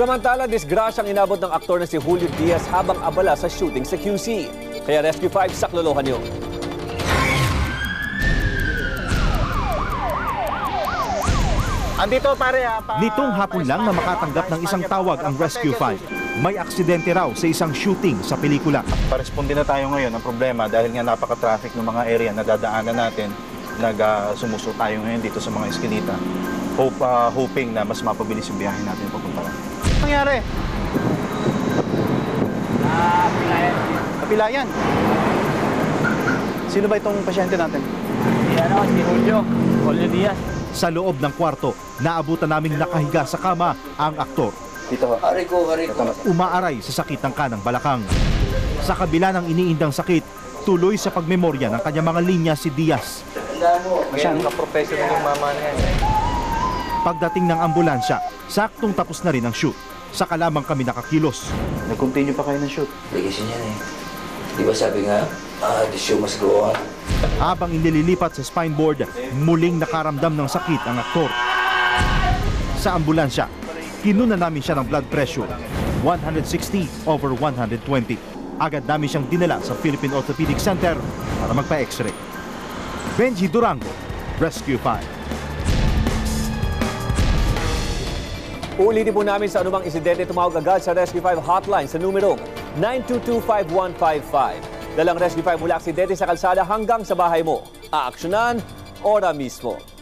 Samantala, disgrasyang inabot ng aktor na si Julio Diaz habang abala sa shooting sa QC. Kaya Rescue 5 saklolohan niyo. Andito pare ha. Pa, Nitong hapon lang na makatanggap ng isang tawag ang Rescue 5. May aksidente raw sa isang shooting sa pelikula. Paresponde na tayo ngayon ang problema dahil nga napaka-traffic ng mga area na dadaanan natin. Nag-sumuso tayo ngayon dito sa mga eskinita. Hope, ah, hoping na mas mapabilis yung biyahe natin papunta ron. Ano nangyari? Kapilayan. Sino ba itong pasyente natin? Ano, si Julio, Julio Diaz. Sa loob ng kwarto, naabutan naming nakahiga sa kama ang aktor. Dito ho. Ari ko, ari ko. Umaaray sa sakit ng kanang balakang. Sa kabila ng iniindang sakit, tuloy sa pagmemorya ng kanyang mga linya si Diaz. Tanda mo. Masyadong ka-professional yung mama na yan. Pagdating ng ambulansya, saktong tapos na rin ang shoot. Saka lamang kami nakakilos. Nag-continue pa kayo ng shoot. Legacy niyan eh. Di ba sabi nga, ah, the show must go on. Habang inililipat sa spine board, muling nakaramdam ng sakit ang aktor. Sa ambulansya, kinuna namin siya ng blood pressure, 160 over 120. Agad namin siyang dinala sa Philippine Orthopedic Center para magpa-x-ray. Benji Durango, Rescue 5. Uulitin po namin sa anumang insidente tumawag agad sa Rescue 5 hotline sa numero 9225155. Dalang Rescue 5 mula aksidente sa kalsada hanggang sa bahay mo. Aaksyonan, ora mismo.